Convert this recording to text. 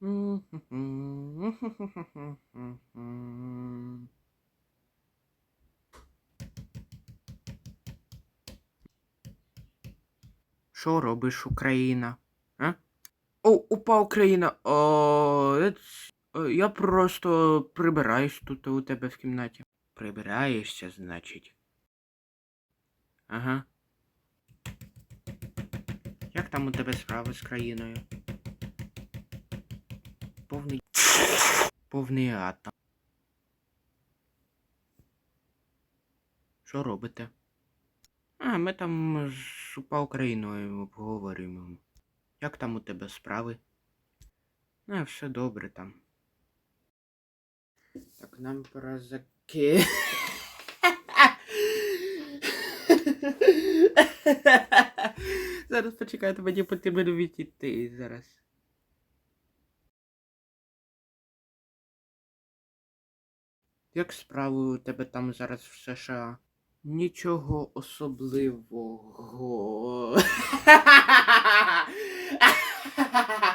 Що робиш, Україна? А? О, упа Україна. О, я просто прибираюсь тут у тебе в кімнаті. Прибираєшся, значить. Ага. Як там у тебе справи з країною? Повний. Повний ад там. Що робите? А, ми там з упа Україною обговорюємо. Як там у тебе справи? А, все добре там. Так, нам пора заки. Зараз почекайте, мені потрібно відійти зараз. Як справи у тебе там зараз в США? Нічого особливого.